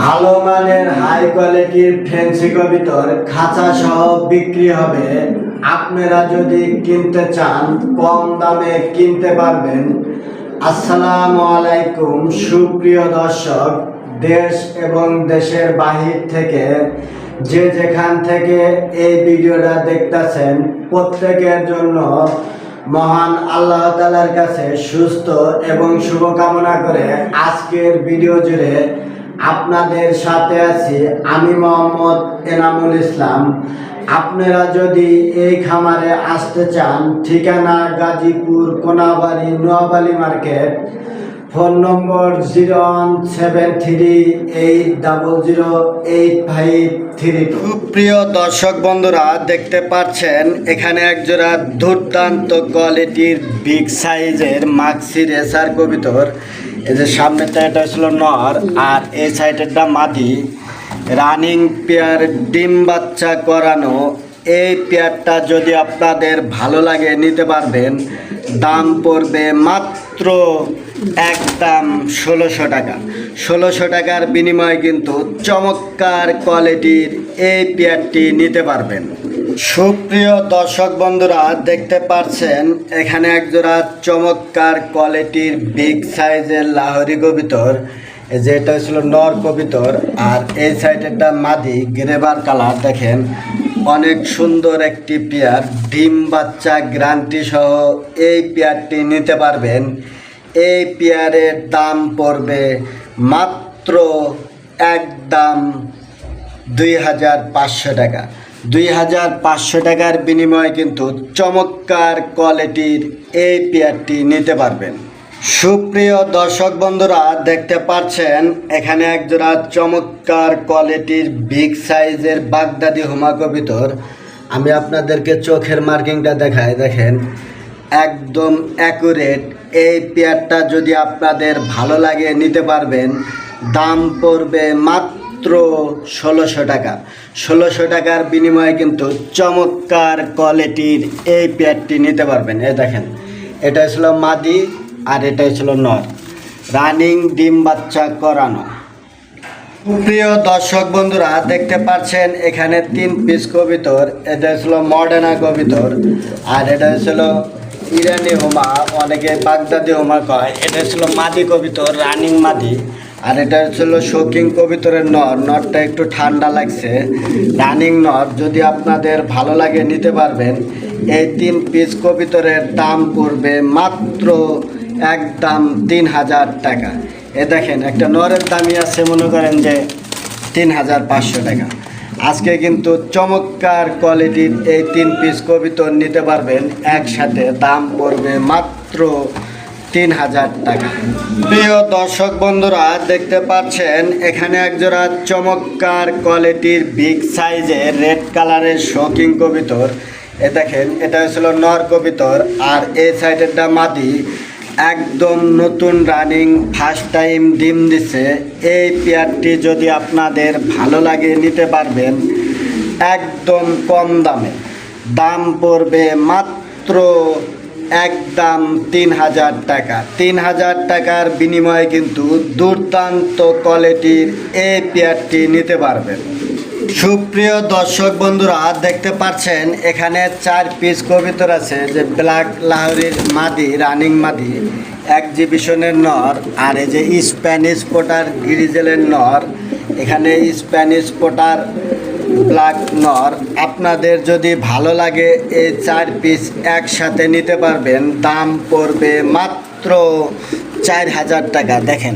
ভালো মানের হাই কোয়ালিটির ফ্যান্সি কবিতর খাঁচা সহ বিক্রি হবে। আপনারা যদি কিনতে চান, কম দামে কিনতে পারবেন। আসসালামু আলাইকুম, সুপ্রিয় দর্শক, দেশ এবং দেশের বাহির থেকে যে যেখান থেকে এই ভিডিওটা দেখতেছেন, প্রত্যেকের জন্য মহান আল্লাহ তালার কাছে সুস্থ এবং শুভকামনা করে আজকের ভিডিও জুড়ে আপনাদের সাথে আছি আমি মোহাম্মদ এনামুল ইসলাম। আপনারা যদি এই খামারে আসতে চান, ঠিকানা Gazipur Konabari, Noabali market. Phone number zero one seven three eight double zero eight five three two. প্রিয় দর্শক বন্ধুরা, দেখতে পাচ্ছেন, এখানে একজোড়া দুর্দান্ত কোয়ালিটির বিগ সাইজের মাক্সি রেসার কবিতর। এই যে সামনেটা এটা ছিল নর, আর এই সাইডেরটা মাদি। রানিং পেয়ার ডিম বাচ্চা করানো, এই পেয়ারটা যদি আপনাদের ভালো লাগে, নিতে পারবেন। দাম পড়বে মাত্র একদম ষোলোশো টাকা। ষোলোশো টাকার বিনিময়ে কিন্তু চমৎকার কোয়ালিটির এই পেয়ারটি নিতে পারবেন। সুপ্রিয় দর্শক বন্ধুরা, দেখতে পাচ্ছেন এখানে একজোড়া চমৎকার কোয়ালিটির বিগ সাইজের লাহরি কবিতর। এই যে এটা ছিল নর কবিতর, আর এই সাইডেরটা মাদি গ্রেভার কালার দেখেন, অনেক সুন্দর একটি পেয়ার ডিম বাচ্চা গ্রান্টি সহ এই পেয়ারটি নিতে পারবেন। এই পেয়ারের দাম পড়বে মাত্র একদম দুই হাজার পাঁচশো টাকা। দুই হাজার পাঁচশো টাকার বিনিময়ে কিন্তু চমৎকার কোয়ালিটির এই পেয়ারটি নিতে পারবেন। সুপ্রিয় দর্শক বন্ধুরা, দেখতে পাচ্ছেন, এখানে একজোড়া চমৎকার কোয়ালিটির বিগ সাইজের বাগদাদি হুমা কবিতর আমি আপনাদেরকে চোখের মার্কিংটা দেখাই, দেখেন, একদম অ্যাকুরেট এই পেয়ারটা যদি আপনাদের ভালো লাগে, নিতে পারবেন। দাম পড়বে মাত্র ষোলোশো টাকা। ষোলোশো টাকার বিনিময়ে কিন্তু চমৎকার কোয়ালিটির এই পেয়ারটি নিতে পারবেন। এই দেখেন, এটা ছিল মাদি আর এটা ছিল নর। রানিং ডিম বাচ্চা করানো। প্রিয় দর্শক বন্ধুরা, দেখতে পাচ্ছেন এখানে তিন পিস কবিতর এটা ছিল মডার্না কবিতর আর এটা ছিল ইরানি হোমা, অনেকে বাগদাদি হোমা কয়। এটা ছিল মাদি কবিতর রানিং মাদি। আর এটা ছিল শৌকিং কবিতরের নর। নরটা একটু ঠান্ডা লাগছে। রানিং নর, যদি আপনাদের ভালো লাগে নিতে পারবেন। এই তিন পিস কবিতরের দাম পড়বে মাত্র একদম তিন হাজার টাকা। এ দেখেন, একটা নরের দামই আছে, মনে করেন যে তিন হাজার পাঁচশো টাকা। আজকে কিন্তু চমৎকার কোয়ালিটির এই তিন পিস কবিতর নিতে পারবেন। একসাথে দাম পড়বে মাত্র তিন হাজার টাকা। প্রিয় দর্শক বন্ধুরা, দেখতে পাচ্ছেন, এখানে একজোড়া চমৎকার কোয়ালিটির বিগ সাইজের রেড কালারের শৌকিং কবিতর। এ দেখেন, এটা হচ্ছিল নর কবিতর, আর এই সাইডেরটা মাদি একদম নতুন রানিং ফার্স্ট টাইম ডিম দিছে। এই পেয়ারটি যদি আপনাদের ভালো লাগে, নিতে পারবেন একদম কম দামে। দাম পড়বে মাত্র একদম তিন হাজার টাকা। তিন হাজার টাকার বিনিময়ে কিন্তু দুর্দান্ত কোয়ালিটির এই পেয়ারটি নিতে পারবেন। সুপ্রিয় দর্শক বন্ধুরা, দেখতে পাচ্ছেন, এখানে চার পিস কবিতর আছে, যে ব্ল্যাক লাহরির মাদি, রানিং মাদি এক্সিবিশনের নর, আর এই যে স্প্যানিশ পোটার গ্রিজেলের নর, এখানে স্প্যানিশ পোটার ব্ল্যাক নর, আপনাদের যদি ভালো লাগে এই চার পিস একসাথে নিতে পারবেন। দাম পড়বে মাত্র চার হাজার টাকা। দেখেন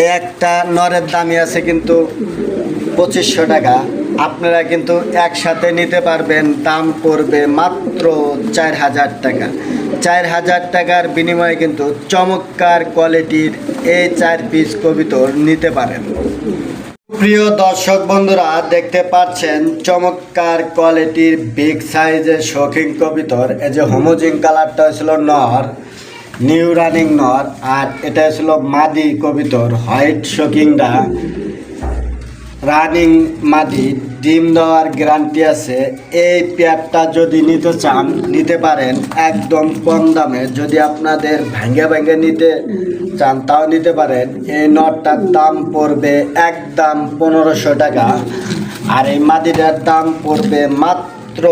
এই একটা নরের দামই আছে কিন্তু পঁচিশশো টাকা। আপনারা কিন্তু একসাথে নিতে পারবেন, দাম পড়বে মাত্র চার হাজার টাকা। চার হাজার টাকার বিনিময়ে কিন্তু চমৎকার কোয়ালিটির এই চার পিস কবিতর নিতে পারেন। প্রিয় দর্শক বন্ধুরা, দেখতে পাচ্ছেন চমৎকার কোয়ালিটির বিগ সাইজের শৌখিন কবিতর। এই যে হোমোজিং কালারটা ছিল নর নিউ রানিং নর, আর এটা ছিল মাদি কবিতর হোয়াইট শোকিংটা রানিং মাদি। ডিম দেওয়ার গ্যারান্টি আছে। এই পেয়ারটা যদি নিতে চান, নিতে পারেন একদম কম দামে। যদি আপনাদের ভেঙে ভেঙে নিতে চান, তাও নিতে পারেন। এই নটটার দাম পড়বে একদম পনেরোশো টাকা। আর এই মাদিটার দাম পড়বে মাত্র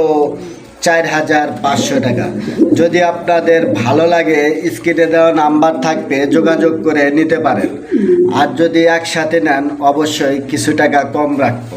চার হাজার পাঁচশো টাকা। যদি আপনাদের ভালো লাগে, স্ক্রিনে দেওয়া নাম্বার থাকবে, যোগাযোগ করে নিতে পারেন। আর যদি একসাথে নেন, অবশ্যই কিছু টাকা কম রাখব।